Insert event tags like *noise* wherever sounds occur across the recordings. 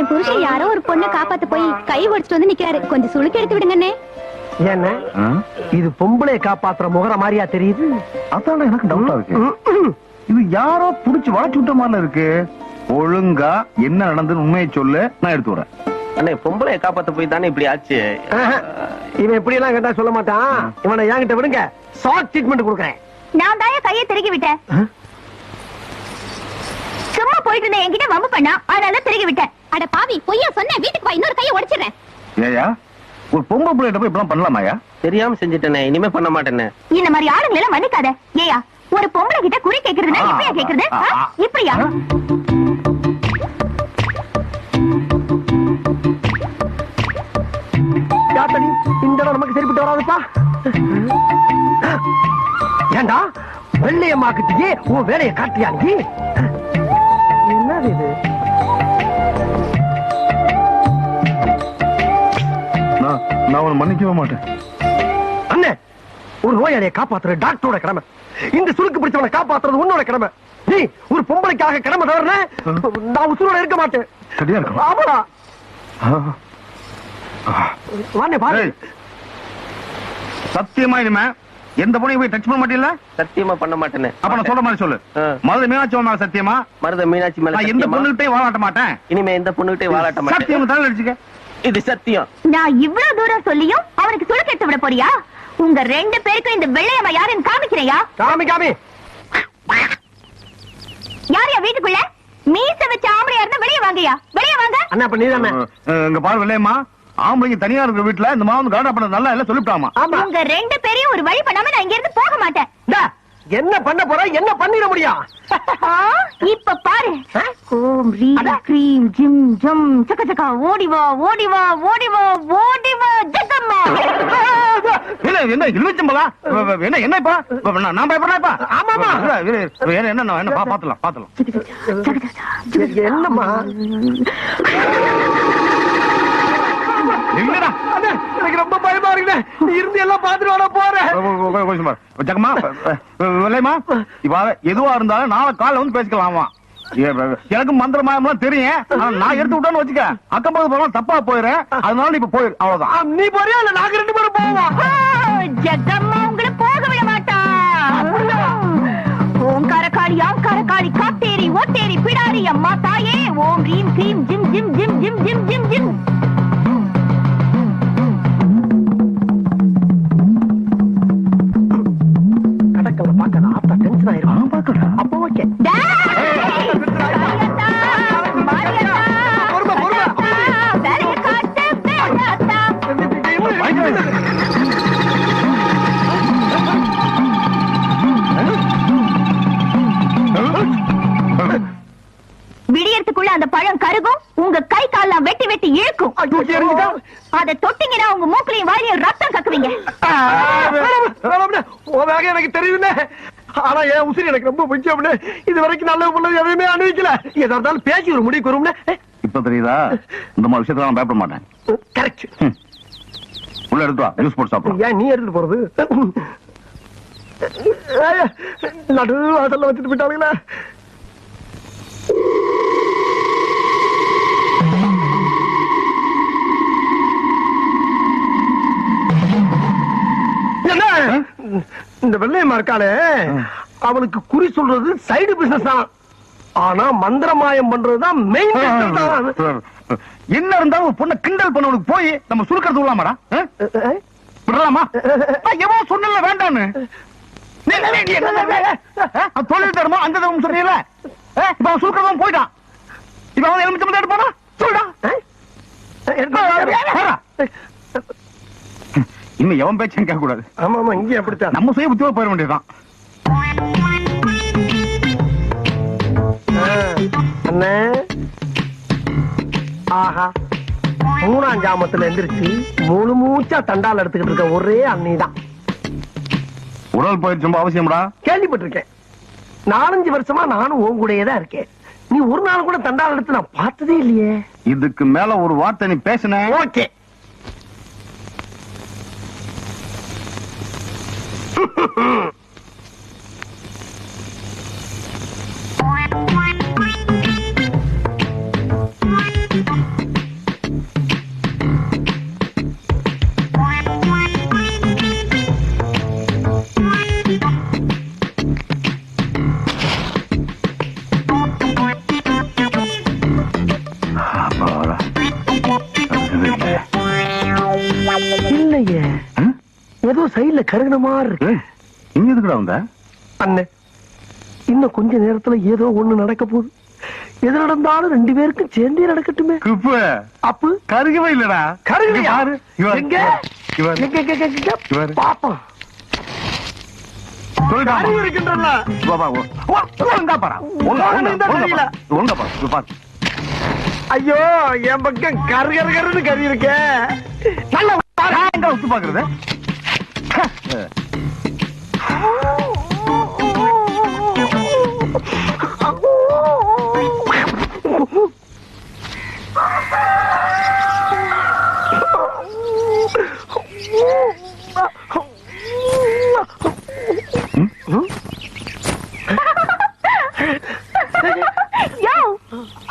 என் புருஷன் யாரோ ஒரு பொண்ணை காப்பாத்த போய் கை ஒடிச்சிட்டு வந்து நிக்கிறாரு. கொஞ்சம் சுளுக்கு எடுத்து விடுங்கண்ணே. என்ன இது பொம்பளை காப்பாத்துற முகர மாதிரியா தெரியுது? அதான் எனக்கு டவுட்டா இருக்கு. இது யாரோ புடிச்சு வளைச்சு விட்ட மாதிரி இருக்கு. ஒழுங்கா என்ன நடந்ததுன்னு உண்மையை சொல்லு நான் எடுத்து வரேன் அண்ணே பொம்பளைய காப்பாத்த போய் தானே இப்படி ஆச்சு. இவன் இப்படி எல்லாம் கேட்டா சொல்ல மாட்டான். இவனை என்கிட்ட விடுங்க. ஷார்ட் ட்ரீட்மெண்ட் கொடுக்குறேன். நான் தான் கையை திருகி விட்டேன். சும்மா போயிட்டு இருந்த என்கிட்ட வம்பு பண்ணா அதனால திருகி விட்டேன். அட பாவி பொய்யா சொன்ன வீட்டுக்கு வா இன்னொரு கையை உடைச்சிடுறேன் ஏயா ஒரு பொம்பளை பிள்ளைகிட்ட போய் இப்படிலாம் பண்ணலாமாயா தெரியாம செஞ்சுட்டேனே இனிமே பண்ண மாட்டேனே இந்த மாதிரி ஆளுங்களை எல்லாம் மன்னிக்காத. ஏயா ஒரு பொம்பளை கிட்ட குறி கேக்குறதுனா ஆ, இப்படியா கேக்குறது? ஆ, ஆ? ஆ. இப்படியா? இந்த இடம் நமக்கு சரிப்பட்டு வராதுப்பா. ஏண்டா வெள்ளையம்மா கிட்டயே உன் வேலையை காட்டியா நீ? என்னது இது? நான் நான் உன்னை மன்னிக்கவே மாட்டேன். அண்ணே ஒரு நோயாளியை காப்பாத்துற டாக்டரோட கடமை. இந்த சுருக்கு பிடிச்சவனை காப்பாத்துறது உன்னோட கடமை. நீ ஒரு பொம்பளைக்காக கடமை தவறுன நான் உசுரோட இருக்க மாட்டேன். சரியா இருக்கும் ஆமாடா. வாண்ணே பாரு சத்தியமா இனிமே எந்த பொண்ணையும் போய் டச் பண்ண மாட்டீங்களா? சத்தியமா பண்ண மாட்டேனே. அப்ப நான் சொல்ற மாதிரி சொல்லு. மதுரை மீனாட்சி அம்மா மேல சத்தியமா? மருத மீனாட்சி மேல எந்த? பொண்ணுகிட்டையும் வாழாட்ட மாட்டேன். இனிமே எந்த பொண்ணுகிட்டே வாழாட்ட மாட்டேன். சத்தியம் தலை அடிச்சுக்க இது சத்தியம். நான் இவ்வளவு தூரம் சொல்லியும் அவனுக்கு சுளுக்கு எடுத்து விட போறியா? உங்க ரெண்டு பேருக்கும் இந்த வெள்ளையம்மா யாருன்னு காமிக்கிறையா? காமி காமி. யாரையா வீட்டுக்குள்ள? மீச வச்ச ஆம்பளையா இருந்தா வெளியே வாங்கயா? வெளியே வாங்க. அண்ணா அப்ப நீதானே? இங்க பாரு வெள்ளையம்மா. ஆம்பளைங்க தனியா இருக்கிற வீட்டுல இந்த மாவு காடா பண்ணது நல்லா இல்ல சொல்லிவிட்டாமா ஆமா உங்க ரெண்டு பேரையும் ஒரு வழி பண்ணாம நான் இங்க இருந்து போக மாட்டேன் என்ன பண்ண போற என்ன பண்ணிட முடியும் ஆ, இப்ப பாரு? ஓம் ரீம். கிரீம் ஜிம் ஜம் சக்க சக்கா ஓடி வா ஓடி வா ஓடி வா ஓடி வா ஜக்கம்மா என்ன என்ன இழுச்சம்பலா என்ன என்ன இப்ப நான் நான் பயப்படுறேன் இப்ப ஆமா, இரு, என்ன என்ன என்ன பா- பாத்துலாம் பாத்துலாம் என்னம்மா இல்லடா அண்ணே, எனக்கு ரொம்ப பயமா இருக்குண்ணே. நீ இருந்து எல்லாம் பாத்துட்டு வர போறேன். இப்ப எதுவா இருந்தாலும் நாளை காலைல வந்து பேசிக்கலாமா? எனக்கு மந்திர மாயம்லாம் தெரியும். நான் எடுத்து விட்டேன்னு வச்சுக்க அக்கம் பக்கத்து போனா தப்பா போயிடுறேன். அதனால நீ இப்ப போயிரு அவ்வளவுதான். நீ போறியா இல்ல நாங்க ரெண்டு பேரும் போவோம்? ஜக்கம்மா உங்களை போக விட மாட்டா. ஓங்கார காளி ஆங்கார காளி காத்தேரி ஓட்டேரி பிடாரி அம்மா தாயே. ஓம் ரீம் கிரீம் ஜிம் ஜிம் ஜிம் ஜிம் ஜிம் ஜிம் ஜிம். ரொம்ப முக்கியம்னு இது வரைக்கும் நல்ல பிள்ளை எதையுமே அனுபவிக்கல. எதா இருந்தாலும் பேசி ஒரு முடிவுக்கு வரும்னு இப்ப தெரியுதா? இந்த மாதிரி விஷயத்துல நான் பயப்பட மாட்டேன். கரெக்ட் உள்ள எடுத்து வா ஜூஸ் போட்டு சாப்பிடலாம். ஏன் நீ எடுத்துட்டு போறது? நடு வாசல்ல வச்சுட்டு போயிட்டாங்களே இந்த வெள்ளையம்மா இருக்காளே. அவனுக்கு குறி சொல்றது சைடு பிசினஸ் தான் ஆனா மந்திரமாயம் பண்றதுதான் மெயின் என்ன இருந்தாலும் ஒரு பொண்ணை கிண்டல் பண்ணவனுக்கு போய் நம்ம சுருக்கிறது விடலாமாடா விடலாமா எவன் சொன்னல வேண்டான்னு தொழில் தருமா அந்த தரும் சொன்னீங்கல்ல இப்ப அவன் சுருக்கிறதும் போயிட்டான் இப்ப அவன் எலுமிச்சம் எடுப்பானா சொல்டா இன்னும் எவன் பேச்சும் கேட்க கூடாது ஆமா ஆமா இங்கே அப்படித்தான் நம்ம சுய புத்தியோட போயிட வேண்டியதுதான் அண்ணே. ஆஹா. மூணாம் ஜாமத்துல எந்திரிச்சு முழு மூச்சா தண்டால் எடுத்துக்கிட்டு இருக்க ஒரே அண்ணி தான் உடல் பயிற்சி ரொம்ப அவசியம்டா. கேள்விப்பட்டிருக்கேன். நாலஞ்சு வருஷமா நானும் உன் கூடயே தான் இருக்கேன். நீ ஒரு நாள் கூட தண்டால் எடுத்து நான் பார்த்ததே இல்லையே. இதுக்கு மேல ஒரு வார்த்தை நீ பேசின. ஓகே. சைடுல *laughs* கருகின மாதிரி இருக்கு. எதுக்குடா வந்த? அண்ணே இன்னும் கொஞ்ச நேரத்துல ஏதோ ஒண்ணு நடக்க போகுது. எது நடந்தாலும் ரெண்டு பேருக்கும் சேர்ந்தே நடக்கட்டுமே. குப்பு. அப்பு. கருகவே இல்லடா. இங்க பாரு. எங்க? எங்க, எங்க, எங்க, பாரு. ஐயோ என் பக்கம் கரு கரு கருன்னு கறி இருக்கே நல்ல பாக்குறது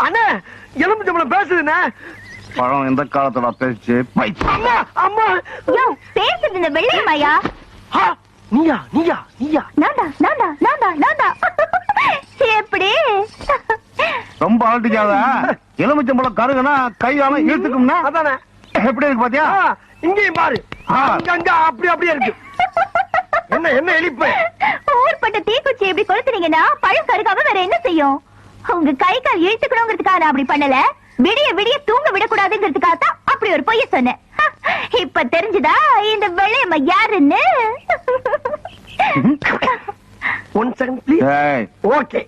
அண்ணே எலும்பு பேசுதுண்ணே. பழம் எந்த காலத்துல பேச்சு பைத்தியம். அம்மா அம்மா யோ பேசுறது இந்த வெள்ளையம்மாயா நீயா நீயா நீயா. நான்டா நான்டா நான்டா நான்டா. எப்படி? ரொம்ப அலட்டிக்காத எலுமிச்சம்பழம் கருகுனா கையால இழுத்துக்கும்னா? அதானே. எப்படி இருக்கு பாத்தியா? இங்கேயும் பாரு. அங்க அப்படி அப்படியே இருக்கு. என்ன என்ன எலிப்பு ஊர்பட்ட தீக்குச்சி எப்படி கொளுத்துனீங்கன்னா பழம் கருக்காம வேற என்ன செய்யும்? உங்க கை கால் இழுத்துக்கணுங்கிறதுக்காக நான் அப்படி பண்ணல. விடிய விடிய தூங்க விடக்கூடாதுங்கிறதுக்காக தான் அப்படி ஒரு பொய்ய சொன்னேன். இப்ப தெரிஞ்சுதா இந்த வெள்ளையம்மா யாருன்னு ஒன் செகண்ட் ப்ளீஸ் ஓகே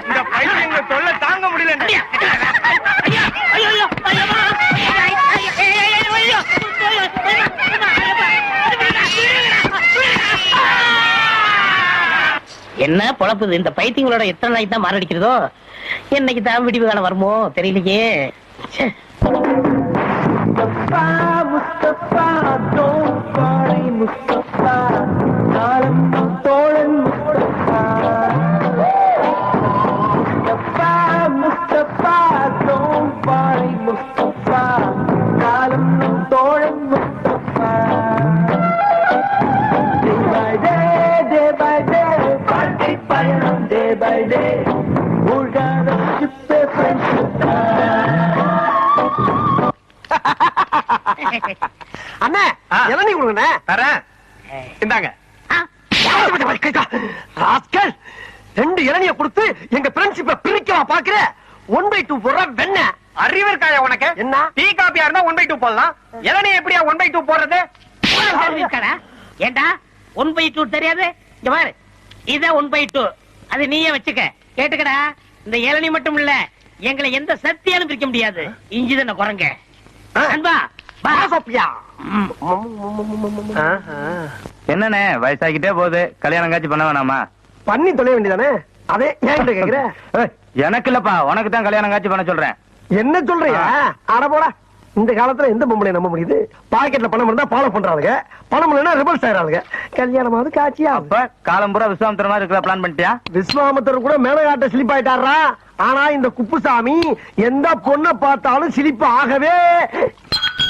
இந்த பையன் தொல்லை தாங்க முடியல என்ன பொழப்புது? இந்த பைத்தியங்களோட எத்தனை நாளைக்கு தான் மாரடிக்கிறதோ? என்னைக்கு தான் விடிவு காலம் வருமோ? தெரியலையே. அண்ணே இளநீ கொடுங்கண்ணே தரேன். இந்தாங்க. ராஸ்கல் ரெண்டு இளநிய கொடுத்து எங்க ஃப்ரெண்ட்ஷிப்ப பிரிக்கவா பாக்குற ஒன் பை டூ போடுற வெண்ண. அறிவு இருக்காயா உனக்கு? என்ன? டீ காப்பியா இருந்தா ஒன் பை டூ போடலாம். இளநீ எப்படியா ஒன் பை டூ போடுறது? ஏண்டா? ஒன் பை டூ தெரியாது? இங்க பாரு. இத ஒன் பை டூ அது நீயே வச்சுக்க. கேட்டுக்கடா. இந்த இளநீ மட்டும் இல்ல எங்களை எந்த சக்தியாலும் பிரிக்க முடியாது. இஞ்சி தானே குரங்க. அன்பா. என்னண்ணே வயசாகிட்டே போகுது. கல்யாணம் காட்சி பண்ண வேணாமா? பண்ணி தொலைய வேண்டியதானே? அதே ஏன்கிட்ட கேக்குற? எனக்கு இல்லப்பா. உனக்கு தான் கல்யாணம் காட்சி பண்ண சொல்றேன். என்ன சொல்றியா? அட போடா. இந்த காலத்துல எந்த பொம்பளை நம்ப முடியுது? பாக்கெட்ல பணம் இருந்தா ஃபாலோ பண்றாளுங்க பணம் இல்லைன்னா ரிவர்ஸ் ஆயிராளுங்க கல்யாணமாவது காட்சியா அப்ப காலம் பூரா விஸ்வாமத்திர மாதிரி இருக்கிற பிளான் பண்ணிட்டியா? விஸ்வாமத்தர் கூட மேலகாட்ட சிலிப் ஆயிட்டாரா ஆனா இந்த குப்புசாமி எந்த பொண்ணை பார்த்தாலும் சிலிப்பு ஆகவே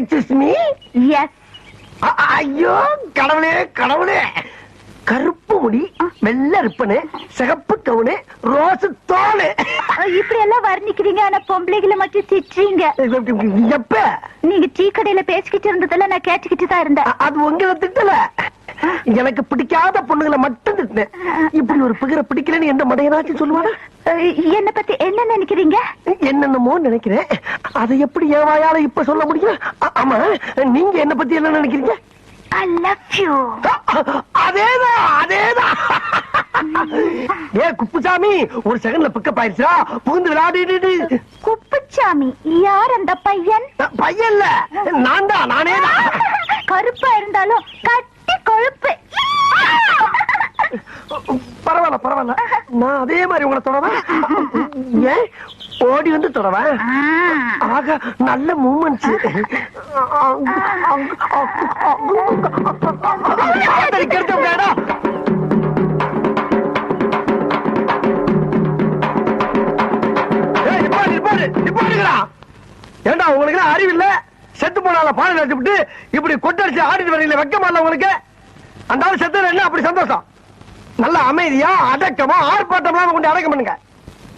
எக்ஸ்கியூஸ் மீ எஸ் ஐயோ கடவுளே கடவுளே. கருப்பு முடி வெள்ளை ரிப்பனு சிகப்பு கவுனு ரோஸ் தோலு. இப்படி எல்லாம் வர்ணிக்கிறீங்க. ஆனா பொம்பளைகளை மட்டும் திட்டுறீங்க. எப்ப? நீங்க டீ கடையில பேசிக்கிட்டு இருந்ததெல்லாம் நான் கேட்டுக்கிட்டு தான் இருந்தேன். அது உங்களை திட்டல. எனக்கு பிடிக்காத பொண்ணுங்களை மட்டும் திட்டினேன். இப்படி ஒரு பிகரை பிடிக்கலன்னு எந்த மடையனாச்சும் சொல்லுவாங்க என்ன பத்தி என்ன நினைக்கிறீங்க? என்னென்னமோ நினைக்கிறேன். அதை எப்படி என் வாயால இப்ப சொல்ல முடியும்? ஆமா நீங்க என்ன பத்தி என்ன நினைக்கிறீங்க? ஐ லவ் யூ அதேதான் அதேதான். ஏ குப்புசாமி ஒரு செகண்ட்ல பிக்கப் ஆயிடுச்சா புகுந்து விளையாடிட்டு குப்புச்சாமி யார் அந்த பையன்? பையன் இல்ல. நான் தான் நானே தான். கருப்பா இருந்தாலும் கட்டி கொழுப்பு. பரவாயில்ல பரவாயில்ல. நான் அதே மாதிரி உங்களை தொடவா ஏன் ஓடி வந்து தொடவா. ஆக நல்ல மூமெண்ட்ஸ் ஏண்டா உங்களுக்கு அறிவு இல்ல செத்து போனால பால் அடிச்சு விட்டு இப்படி கொட்டடிச்சு ஆடிட்டு வரீங்களே வெக்கமா இல்ல உங்களுக்கு? அந்த ஆள் செத்து என்ன அப்படி சந்தோஷம்? நல்ல அமைதியா அடக்கமா ஆர்ப்பாட்டம் கொண்டு அடக்கம் பண்ணுங்க.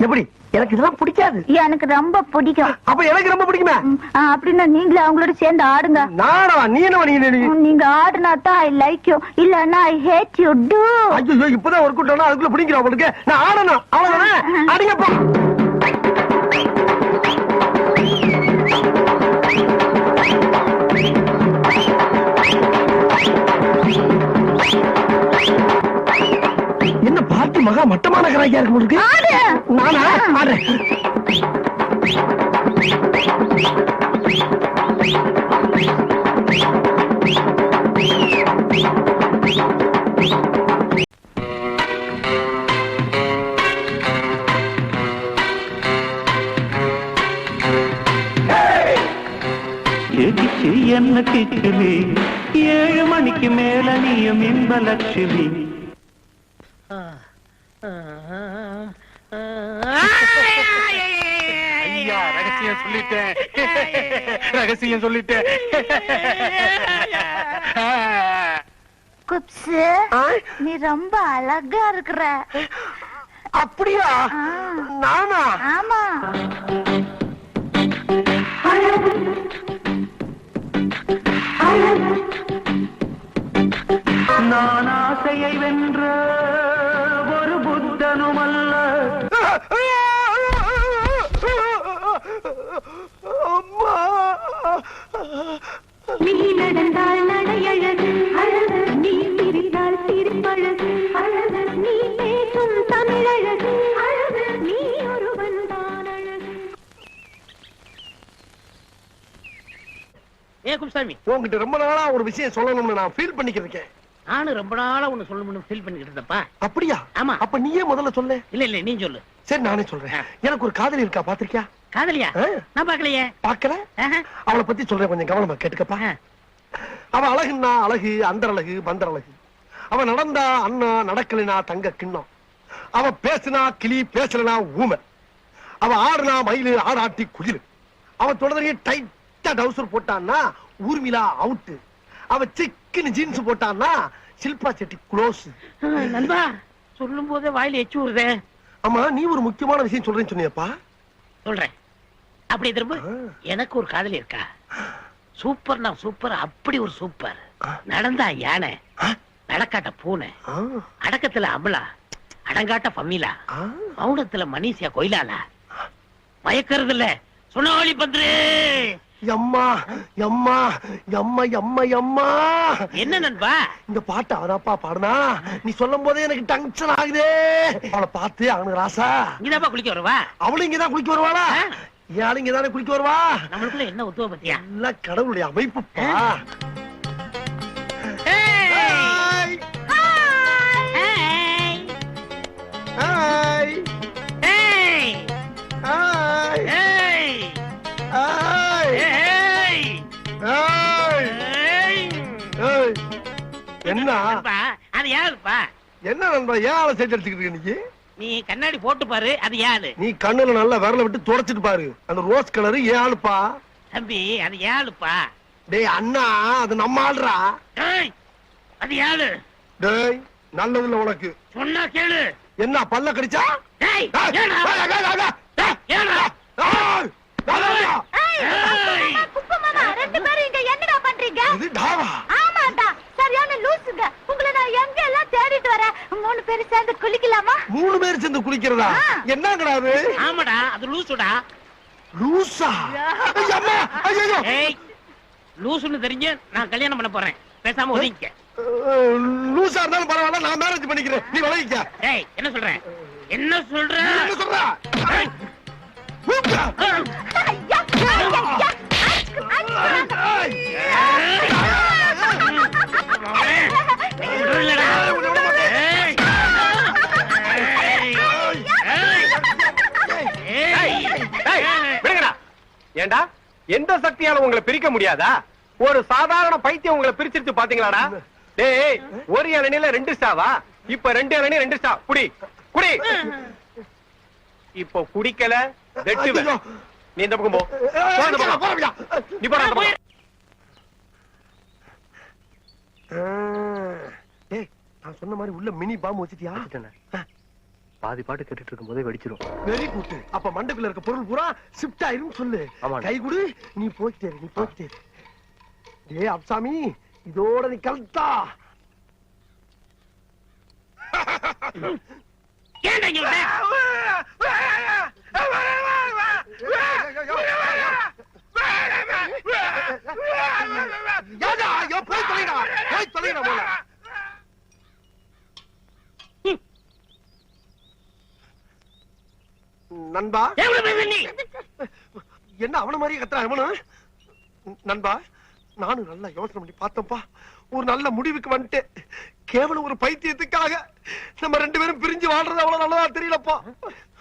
எப்படி? எனக்கு இதெல்லாம் பிடிக்காது. எனக்கு ரொம்ப பிடிக்கும். அப்ப எனக்கு ரொம்ப பிடிக்குமே? அப்படின்னா நீங்களே அவங்களோட சேர்ந்து ஆடுங்க. நானா நீ என்ன நீங்க ஆடுனா தான் ஐ லைக் யூ இல்லன்னா ஐ ஹேட் யூ டூ ஐயோ இப்பதான் ஒர்க் அவுட் அதுக்குள்ள பிடிக்கிறோம் உங்களுக்கு நான் ஆடணும். அவ்வளவுதானே? அடிங்கப்பா. மகா மட்டமான கராக்கியா இருக்கு உங்களுக்கு? ஆடு. நானா? எதிச்சு என்ன கிச்சுமி ஏழு மணிக்கு மேல நீயும் இன்ப லட்சுமி ஐயா ரகசியம் சொல்லிட்டேன் ரகசியம் சொல்லிட்டேன் குப்ஸு ஆ? நீ ரொம்ப அழகா இருக்கிற. அப்படியா. நானா? ஆமா. நான் ஆசையை வென்ற ஏ குப்சாமி உங்ககிட்ட ரொம்ப நாளா ஒரு விஷயம் சொல்லணும்னு நான் ஃபீல் பண்ணிக்கிட்டு இருக்கேன். நானும் ரொம்ப நாளா ஒண்ணு சொல்லணும்னு ஃபீல் பண்ணிட்டு இருந்தப்பா. அப்படியா? ஆமா. அப்ப நீயே முதல்ல சொல்லு. இல்ல இல்ல நீ சொல்லு. சரி நானே சொல்றேன். எனக்கு ஒரு காதலி இருக்கா பாத்திருக்கியா காதலியா. நான் பாக்கலையே பாக்கல. அவளை பத்தி சொல்றேன் கொஞ்சம் கவனமா கேட்டுக்கப்பா. அவ அழகுன்னா அழகு அந்தர் அழகு பந்தர் அழகு அவ நடந்தா அண்ணா நடக்கலைனா தங்க கிண்ணம். அவ பேசுனா கிளி பேசலனா ஊமை. அவ ஆடுனா மயிலு ஆடாட்டி குயிலு. அவ தொடர்ந்து டைட்டா டவுசர் போட்டான்னா ஊர்மிளா அவுட்டு அவ சிக்கன் ஜீன்ஸ் போட்டான்னா சில்பா செட்டி க்ளோஸ் நண்பா சொல்லும் போதே வாயில எச்சு வருதே ஆமா நீ ஒரு முக்கியமான விஷயம் சொல்றேன்னு சொன்னியப்பா. சொல்றேன். அப்படி திரும்ப. எனக்கு ஒரு காதலி இருக்கா? சூப்பர்னா சூப்பர் அப்படி ஒரு சூப்பர். நடந்தா யானை? நடக்காட்ட பூனை அடக்கத்துல அமலா அடங்காட்ட பம்மிலா. மௌனத்துல மணிசியா கொயிலாலா. மயக்கிறது இல்ல சுனாவளி பந்துரு. எம்மா எம்மா எம்மா எம்மா எம்மா. என்ன நண்பா? இந்த பாட்டு அவதாப்பா பாடுனா? நீ சொல்லும் போதே எனக்கு டென்ஷன் ஆகுதே. அவளை பார்த்து அவனுக்கு ராசா. இங்கதாப்பா குளிக்க வருவா? அவளும் இங்கதான் குளிக்க வருவாளா? ஆளு இங்கதானே குளிக்க வருவா? நம்மளுக்குள்ள என்ன உத்துவ பத்தியா? எல்லாம் கடவுளுடைய அமைப்புப்பா! ஹாய்! ஹாய்! ஹாய். என்ன? அது யாருப்பா? என்ன நண்பா ஏன் ஆளை சேர்த்து அடிச்சுக்கிட்டு இருக்க நீ நீ கண்ணாடி போட்டு பாரு அது யாரு? நீ கண்ணுல நல்லா விரல விட்டு தொடச்சிட்டு பாரு. அந்த ரோஸ் கலர் ஏன் ஆளுப்பா தம்பி அது யாருப்பா? டேய் அண்ணா அது நம்ம! அது யாரு? டேய் நல்லதுல உனக்கு. சொன்னா கேளு. என்ன பல்ல கடிச்சா? இது டாவா? சரியான லூசுங்க. உங்களை நான் எங்க எல்லாம் தேடிட்டு வரேன்? மூணு பேரும் சேர்ந்து குளிக்கலாமா? மூணு பேர் சேர்ந்து குளிக்கிறதா. என்னங்கடா அது? ஆமாடா அது லூசுடா. லூசா? ஐயா, அம்மா. ஏய் லூசுன்னு தெரிஞ்சு நான் கல்யாணம் பண்ண போறேன். பேசாம ஒதுங்கிக்க. அஹ், லூசா இருந்தாலும் பரவாயில்ல நான் மேரேஜ் பண்ணிக்கிறேன். நீ விளைவிக்க ஏய் என்ன சொல்ற? என்ன சொல்ற? நீ என்ன சொல்ற. ஐயா, ஐயா, ஐயா. ஏண்டா? எந்த சக்தியால உங்களை பிரிக்க முடியாதா? ஒரு சாதாரண பைத்தியம் உங்களை பிரிச்சிருச்சு பாத்தீங்களாடா? டேய் ஒரு இளநில ரெண்டு ஸ்டாவா இப்ப ரெண்டு இளநீ ரெண்டு ஸ்டா குடி குடி. இப்போ குடிக்கல வெட்டுவேன். நீ இந்த பக்கம் போ. போ இந்த பக்கம். நீ போடா இந்த பக்கம். நான் சொன்ன மாதிரி உள்ள மினி பாம்பு வச்சிட்டியா? பாதி பாட்டு கேட்டுட்டு இருக்கும் போதே வெடிச்சிரும். வெரி குட் அப்ப மண்டக்குள்ள இருக்க பொருள் பூரா ஷிஃப்ட் ஆயிரும் சொல்லு. கை கொடு. நீ போயிட்டே இரு, நீ போயிட்டே இரு. டேய் அப்சாமி இதோட நீ கலத்தா போய் தொலைடா போய் தொலைடா போல. நண்பா? என்ன அவன மாதிரியே கத்துறான் அவனும் நண்பா நானும் நல்லா யோசனை பண்ணி பார்த்தப்பா ஒரு நல்ல முடிவுக்கு வந்துட்டேன். கேவலம் ஒரு பைத்தியத்துக்காக நம்ம ரெண்டு பேரும் பிரிஞ்சு வாழ்றது அவ்வளவு நல்லதா தெரியலப்பா.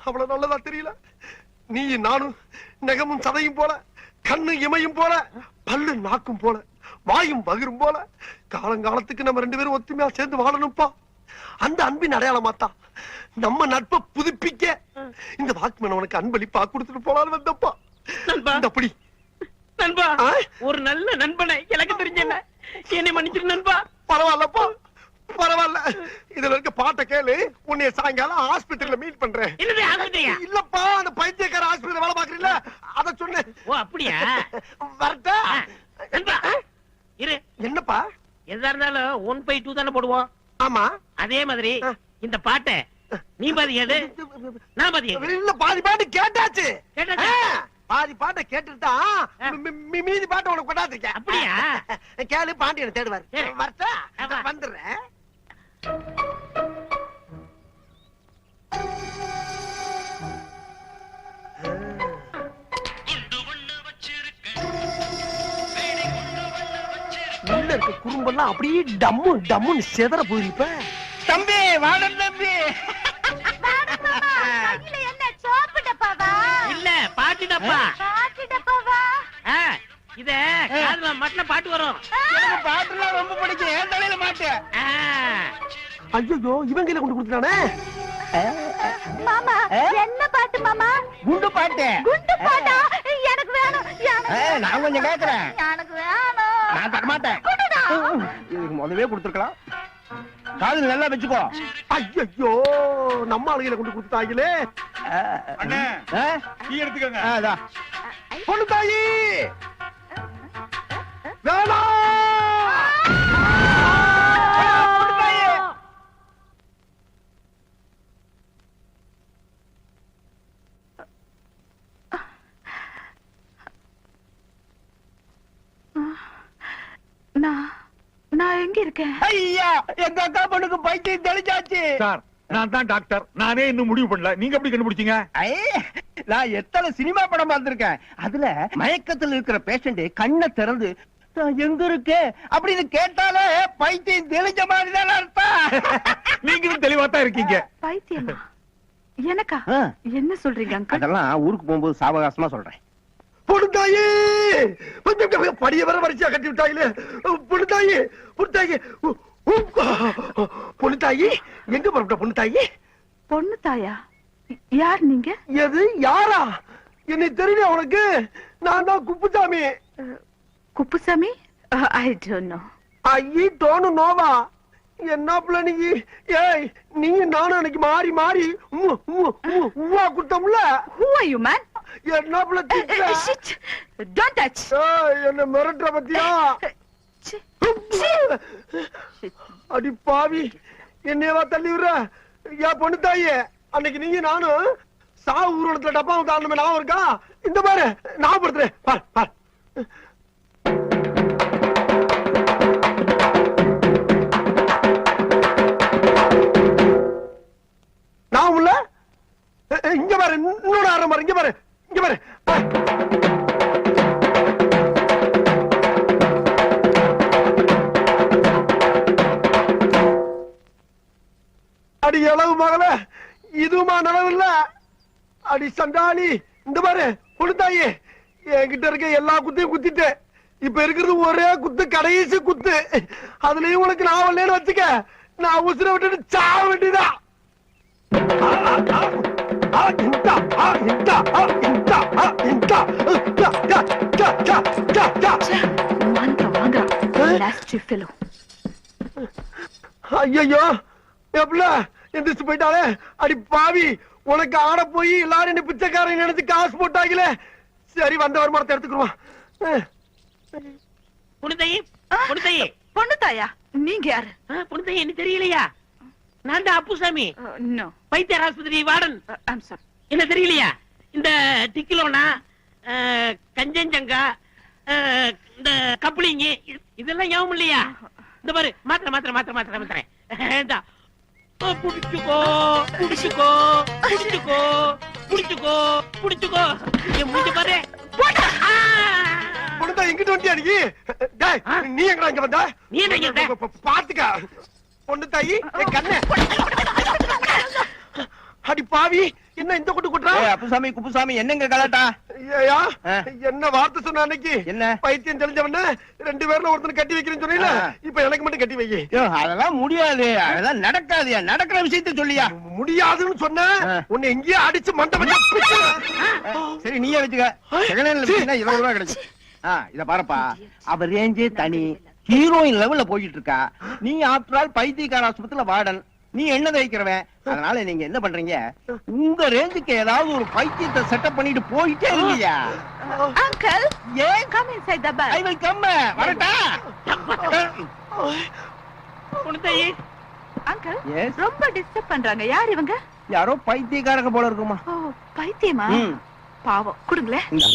அவ்வளவு நல்லதா தெரியல. நீ நானும் நெகமும் சதையும் போல கண்ணு இமையும் போல பல்லு நாக்கும் போல வாயும் பகிரும் போல காலங்காலத்துக்கு நம்ம ரெண்டு பேரும் ஒத்துமையா சேர்ந்து வாழணும்ப்பா. அந்த அன்பின் அடையாளமாத்தான் நம்ம நட்பை புதுப்பிக்க இந்த வாக்குமன் உனக்கு அன்பளிப்பா கொடுத்துட்டு போலான்னு வந்தப்பா. அப்படி நண்பா? ஒரு நல்ல நண்பனை எனக்கு தெரிஞ்ச என்ன? மன்னிச்சிரு நண்பா. பரவாயில்லப்பா. பரவாயில்ல. இதுல இருக்க பாட்டை கேளு. உன்னைய சாயங்காலம் ஹாஸ்பிடல்ல மீட் பண்றேன். இல்லப்பா அந்த பைத்தியக்கார ஹாஸ்பிடல் வேலை பாக்குறீல்ல அத சொன்னேன் ஓ அப்படியா? வரட்டா. என்னப்பா? எதா இருந்தாலும் ஒன் பை டூ தானே போடுவோம். ஆமா. அதே மாதிரி. இந்த பாட்டை நீ பாதி நான் பாதி இல்ல பாதி பாட்டு கேட்டாச்சு. பாதி பாட்டை கேட்டுட்டா. மீதி பாட்டை உனக்கு கொண்டாந்துருக்கேன். அப்படியா? கேளு பாண்டியனை தேடுவார். வரட்டா. வந்துடுறேன். உள்ள இருக்க குறும்பெல்லாம் அப்படியே டம்மு டம்முன்னு செதற போயிருப்ப தம்பி வாடன் தம்பி. இல்ல பாட்டு டப்பா. இத காதுல மட்டும் பாட்டு வரும். எனக்கு பாட்டுலாம் ரொம்ப பிடிக்கும். என் தலையில மாட்டு ஐயோ இவன் கையில கொண்டு கொடுத்துட்டானே? மாமா என்ன பாட்டு மாமா? குண்டு பாட்டு. குண்டு பாட்டா? எனக்கு வேணும் நான் கொஞ்சம் கேக்குறேன். எனக்கு வேணும். நான் தரமாட்டேன். இதுக்கு முதவே கொடுத்துருக்கலாம். காதுல நல்லா வச்சுக்கோ. ஐயோ நம்ம ஆளுகையில கொண்டு கொடுத்துட்டாங்களே. அண்ணே டீ எடுத்துக்கங்க. அதான் பொண்ணு தாயி! வேணாம் நான் நான் எங்க இருக்கேன். ஐயா எங்க அக்கா பொண்ணுக்கு பைத்தியம் தெளிச்சாச்சு சார் நான் தான் டாக்டர். நானே இன்னும் முடிவு பண்ணல. நீங்க எப்படி கண்டுபிடிச்சீங்க? நான் எத்தனை சினிமா படம் பார்த்திருக்கேன். அதுல மயக்கத்துல இருக்கிற பேஷண்ட் கண்ணை திறந்து எங்க அப்படின்னு கேட்டாலே பைத்தியம் தெளிஞ்ச மாதிரி தான் அர்த்தம். *laughs* நீங்களும் தெளிவா தான் இருக்கீங்க. பைத்தியமா? எனக்கா. என்ன சொல்றீங்க அதெல்லாம் ஊருக்கு போகும்போது சாவகாசமா சொல்றேன். பொண்ணு தாயி கொஞ்சம் படிய வர வரிசையா கட்டி விட்டாங்களே பொண்ணு தாயி பொண்ணு தாயி உ- உ- பொண்ணு தாயி எங்க புறப்பட்ட பொண்ணு தாயி பொண்ணு தாயா யார் நீங்க? எது யாரா? என்னை தெரியல உனக்கு? நான் தான் Kuppusamy. Kuppusamy? I don't know ஐயி டோனு நோவா என்ன பிள்ளைங்க ஏய் நீங்க நானும் அன்னைக்கு மாறி மாறி உவ்வா குட்டம்ல ஹூ ஆர் யூ மேன் என்ன பிள்ளை திட்டுற? ஷிட். டோன்ட் டச் ஏய், என்ன மிரட்டுற பத்தியா? அடி பாவி. என்னையவா தள்ளி விடுற? ஏன் பொண்ணு தாயே. அன்னைக்கு நீங்க நானும் சாவு ஊர்வலத்துல டப்பாவை தாண்டமே ஞாபகம் இருக்கா? இந்த பாரு ஞாபகப்படுத்துறேன் பார் பார். நான் உள்ள? இங்க பாரு இன்னொரு ஆரம் பாரு இங்க பாரு. இங்க பாரு அடி இளவு மகள இதுமா நனவு இல்ல அடி சண்டாளி இந்த பாரு பொழுதாயி என்கிட்ட இருக்க எல்லா குத்தையும் குத்திட்டேன் இப்ப இருக்கிறது ஒரே குத்து கடைசி குத்து அதுலயும் உனக்கு நான் வரலன்னு வச்சுக்க நான் உசுர விட்டுட்டு சாவ வேண்டியதா ஐயோ எப்பல எந்திரிச்சு போயிட்டாலே அடி பாவி உனக்கு ஆட போய் எல்லாரும் என்ன பிச்சைக்காரன் நினைச்சு காசு போட்டாங்களே. சரி வந்த வருமானத்தை எடுத்துக்குருவான் புனிதையே புனிதையே பொண்ணு தாயா. நீங்க யாரு? புனிதையே என்ன தெரியலையா? நான் தான் அப்புசாமி. நோ வைத்தியர் ஆஸ்பத்திரி வார்டன். என்ன தெரியலையா? இந்த டிக்கிலோனா கஞ்சஞ்சங்கா இந்த கப்ளிங்கி இதெல்லாம் ஞாபகம் இல்லையா இந்த பாரு மாத்திரை மாத்திரை மாத்திரை மாத்திரை மாத்திரை. புடிச்சுக்கோ புடிச்சுக்கோ புடிச்சுக்கோ புடிச்சுக்கோ புடிச்சுக்கோ. என் மூஞ்ச பாரு. ஆ! பொண்ணுதான் எங்கிட்ட வண்டியா நீ? நீ எங்கடா இங்க வந்த? நீ ப- பாத்துக்க. பொண்ணு தாயி கண்ணு. அடி பாவி என்ன இந்த கொட்டு கொட்டுறா அப்புசாமி குப்புசாமி என்னங்க கலாட்டா? ஆ. என்ன வார்த்தை சொன்ன அன்னைக்கு? என்ன? பைத்தியம் தெரிஞ்சவன ரெண்டு பேர்ல ஒருத்தனை கட்டி வைக்கிறேன்னு சொன்னீல. இப்ப எனக்கு மட்டும் கட்டி வை அதெல்லாம் முடியாது. அதெல்லாம் நடக்காது நடக்கிற விஷயத்த சொல்லியா. முடியாதுன்னு சொன்ன. உன்னை எங்கேயே அடிச்சு மண்டை வச்சா பிச்சுடுவேன். சரி நீயே வச்சுக்க. செகண்ட் ஹேண்ட்ல இருபது ரூபாய் ஆ இத பாருப்பா. அவ ரேஞ்சே தனி. ஹீரோயின் லெவல்ல போயிட்டு இருக்கா. நீ ஆஃப்டர் ஆல் பைத்தியக்கார ஆஸ்பத்திரியில வார்டன். நீ என்ன தைக்கிறவன் அதனால நீங்க என்ன பண்றீங்க? உங்க ரேஞ்சுக்கு ஏதாவது ஒரு பைத்தியத்தை செட்டப் பண்ணிட்டு போயிட்டே இருக்கீங்க. அங்கிள் ஏன்? Come inside the I bus will come வரட்டா. புனிதையே அங்கிள் எஸ் ரொம்ப டிஸ்டர்ப் பண்றாங்க. யார் இவங்க? யாரோ பைத்தியக்காரங்க போல இருக்குமா? ஓ பைத்தியமா. பாவம். கொடுங்களேன். இந்தா.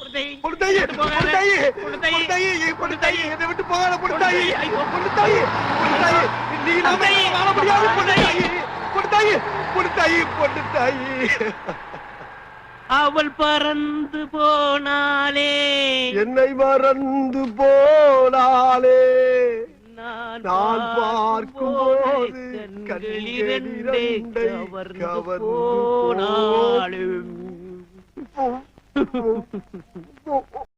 புனிதையே பொண்ணு தாயி, விட்டு போகாத. பொண்ணு தாயி, பொண்ணு தாயி. பொண்ணு தாயி, பொண்ணு தாயி, என்னை விட்டு போகாத பொண்ணு தாயி. ஐயோ. நீ. வாழ முடியாது. அவள் பறந்து போனாலே என்னை மறந்து போனாலே நான் நான் பார்க்கும்போது கண்கள் கண்கள் இரண்டே இரண்டை கவர்ந்து போனாலும்.